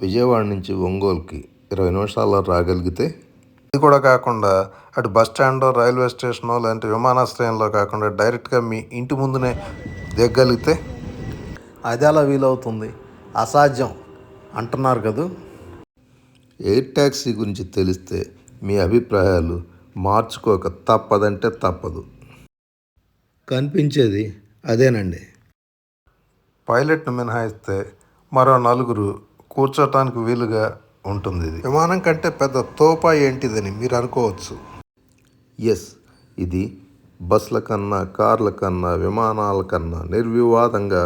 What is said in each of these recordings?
విజయవాడ నుంచి ఒంగోలుకి ఇరవై నిమిషాల్లో రాగలిగితే ఇది కూడా కాకుండా అటు బస్ స్టాండో రైల్వే స్టేషనో లేదంటే విమానాశ్రయంలో కాకుండా డైరెక్ట్గా మీ ఇంటి ముందునే దిగగలిగితే అది అలా వీలవుతుంది. అసాధ్యం అంటున్నారు కదా? ఎయిర్ ట్యాక్సీ గురించి తెలిస్తే మీ అభిప్రాయాలు మార్చుకోక తప్పదంటే తప్పదు. కనిపించేది అదేనండి. పైలట్ను మినహాయిస్తే మరో నలుగురు కూర్చోటానికి వీలుగా ఉంటుంది ఇది. విమానం కంటే పెద్ద తోపా ఏంటిదని మీరు అనుకోవచ్చు. ఎస్ ఇది బస్సుల కన్నా కార్ల కన్నా విమానాల కన్నా నిర్వివాదంగా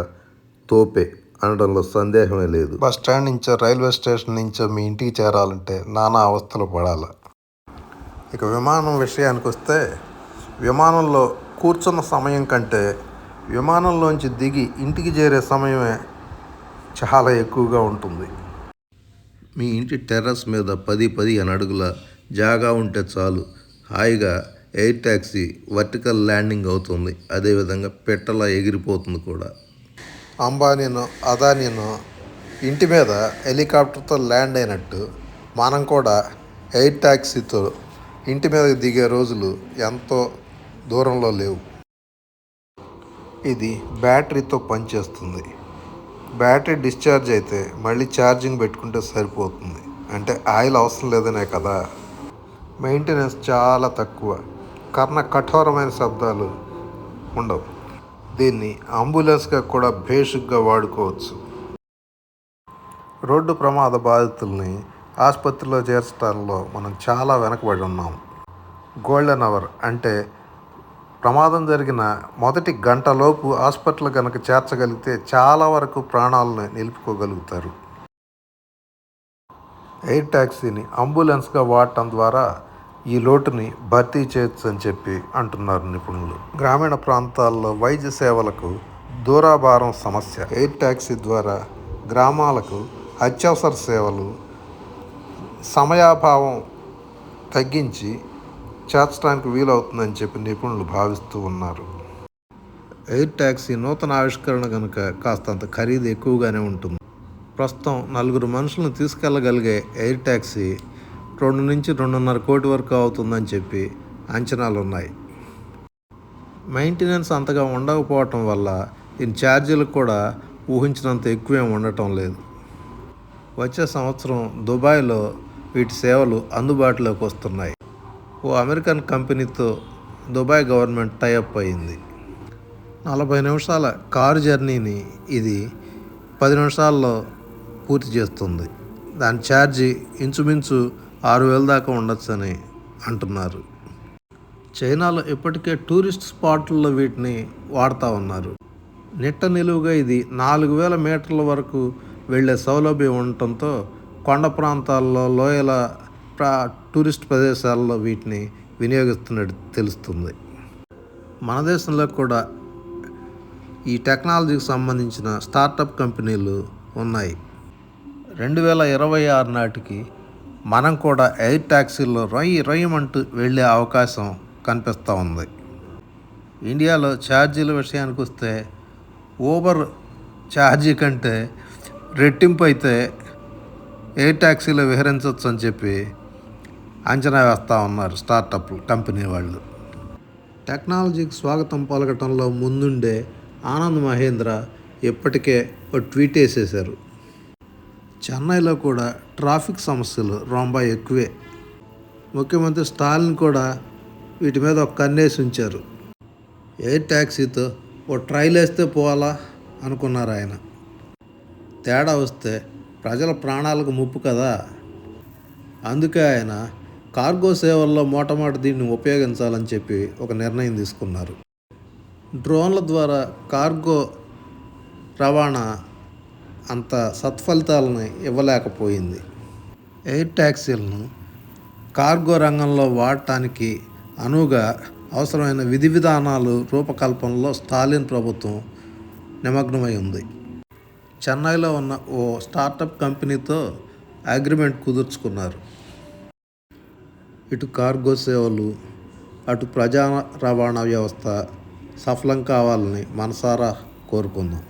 తోపే అనడంలో సందేహమే లేదు. బస్ స్టాండ్ నుంచో రైల్వే స్టేషన్ నుంచో మీ ఇంటికి చేరాలంటే నానా అవస్థలు పడాల. ఇక విమానం విషయానికి వస్తే విమానంలో కూర్చున్న సమయం కంటే విమానంలోంచి దిగి ఇంటికి చేరే సమయమే చాలా ఎక్కువగా ఉంటుంది. మీ ఇంటి టెర్రస్ మీద పది పదిహేను అడుగుల జాగా ఉంటే చాలు. హాయిగా ఎయిర్ ట్యాక్సీ వర్టికల్ ల్యాండింగ్ అవుతుంది. అదేవిధంగా పెట్టలా ఎగిరిపోతుంది కూడా. అంబానీనో అదానీనో ఇంటి మీద హెలికాప్టర్తో ల్యాండ్ అయినట్టు మనం కూడా ఎయిర్ ట్యాక్సీతో ఇంటి మీదకి దిగే రోజులు ఎంతో దూరంలో లేవు. ఇది బ్యాటరీతో పనిచేస్తుంది. బ్యాటరీ డిశ్చార్జ్ అయితే మళ్ళీ ఛార్జింగ్ పెట్టుకుంటే సరిపోతుంది. అంటే ఆయిల్ అవసరం లేదనే కదా. మెయింటెనెన్స్ చాలా తక్కువ. కర్ణ కఠోరమైన శబ్దాలు ఉండవు. దీన్ని అంబులెన్స్గా కూడా బేషుగ్గా వాడుకోవచ్చు. రోడ్డు ప్రమాద బాధితుల్ని ఆసుపత్రిలో చేర్చడంలో మనం చాలా వెనకబడి ఉన్నాం. గోల్డెన్ అవర్ అంటే ప్రమాదం జరిగిన మొదటి గంటలోపు హాస్పిటల్ కనుక చేర్చగలిగితే చాలా వరకు ప్రాణాలను నిలుపుకోగలుగుతారు. ఎయిర్ ట్యాక్సీని అంబులెన్స్గా వాడటం ద్వారా ఈ లోటుని భర్తీ చేయొచ్చు అని చెప్పి అంటున్నారు నిపుణులు. గ్రామీణ ప్రాంతాల్లో వైద్య సేవలకు దూరాభారం సమస్య. ఎయిర్ ట్యాక్సీ ద్వారా గ్రామాలకు అత్యవసర సేవలు సమయాభావం తగ్గించి చేర్చడానికి వీలవుతుందని చెప్పి నిపుణులు భావిస్తూ ఉన్నారు. ఎయిర్ ట్యాక్సీ నూతన ఆవిష్కరణ కనుక కాస్తంత ఖరీదు ఎక్కువగానే ఉంటుంది. ప్రస్తుతం నలుగురు మనుషులను తీసుకెళ్ళగలిగే ఎయిర్ ట్యాక్సీ రెండు నుంచి రెండున్నర కోటి వరకు అవుతుందని చెప్పి అంచనాలు ఉన్నాయి మెయింటెనెన్స్ అంతగా ఉండకపోవటం వల్ల దీని ఛార్జీలు కూడా ఊహించినంత ఎక్కువేం ఉండటం లేదు. వచ్చే సంవత్సరం దుబాయ్లో వీటి సేవలు అందుబాటులోకి వస్తున్నాయి. ఓ అమెరికన్ కంపెనీతో దుబాయ్ గవర్నమెంట్ టైఅప్ అయింది. నలభై నిమిషాల కారు జర్నీని ఇది పది నిమిషాల్లో పూర్తి చేస్తుంది. దాని ఛార్జీ ఇంచుమించు ఆరు వేల దాకా ఉండొచ్చని అంటున్నారు. చైనాలో ఇప్పటికే టూరిస్ట్ స్పాట్లలో వీటిని వాడుతూ ఉన్నారు. నిట్ట నిలువుగా ఇది నాలుగు వేల మీటర్ల వరకు వెళ్ళే సౌలభ్యం ఉండటంతో కొండ ప్రాంతాల్లో లోయల టూరిస్ట్ ప్రదేశాల్లో వీటిని వినియోగిస్తున్నట్టు తెలుస్తుంది. మన దేశంలో కూడా ఈ టెక్నాలజీకి సంబంధించిన స్టార్టప్ కంపెనీలు ఉన్నాయి. రెండు వేల ఇరవై ఆరు నాటికి మనం కూడా ఎయిర్ ట్యాక్సీల్లో రొయ్యి రొయ్యమంటూ వెళ్ళే అవకాశం కనిపిస్తూ ఉంది. ఇండియాలో ఛార్జీల విషయానికి వస్తే ఊబర్ ఛార్జీ కంటే రెట్టింపు అయితే ఎయిర్ ట్యాక్సీలో విహరించవచ్చు అని చెప్పి అంచనా వేస్తూ ఉన్నారు స్టార్టప్ కంపెనీ వాళ్ళు. టెక్నాలజీకి స్వాగతం పలకటంలో ముందుండే ఆనంద్ మహేంద్ర ఇప్పటికే ఓ ట్వీట్ వేసేశారు. చెన్నైలో కూడా ట్రాఫిక్ సమస్యలు రొంబ ఎక్కువే. ముఖ్యమంత్రి స్టాలిన్ కూడా వీటి మీద ఒక కన్నేసి ఉంచారు. ఎయిర్ ట్యాక్సీతో ఓ ట్రైల్ వేస్తే పోవాలా అనుకున్నారు ఆయన. తేడా వస్తే ప్రజల ప్రాణాలకు ముప్పు కదా. అందుకే ఆయన కార్గో సేవల్లో మోటమాట దీన్ని ఉపయోగించాలని చెప్పి ఒక నిర్ణయం తీసుకున్నారు. డ్రోన్ల ద్వారా కార్గో రవాణా అంత సత్ఫలితాలను ఇవ్వలేకపోయింది. ఎయిర్ ట్యాక్సీలను కార్గో రంగంలో వాడటానికి అనువుగా అవసరమైన విధి విధానాలు రూపకల్పనలో స్టాలిన్ ప్రభుత్వం నిమగ్నమై ఉంది. చెన్నైలో ఉన్న ఓ స్టార్టప్ కంపెనీతో అగ్రిమెంట్ కుదుర్చుకున్నారు. ఇటు కార్గో సేవలు అటు ప్రజా రవాణా వ్యవస్థ సఫలం కావాలని మనసారా కోరుకుందాం.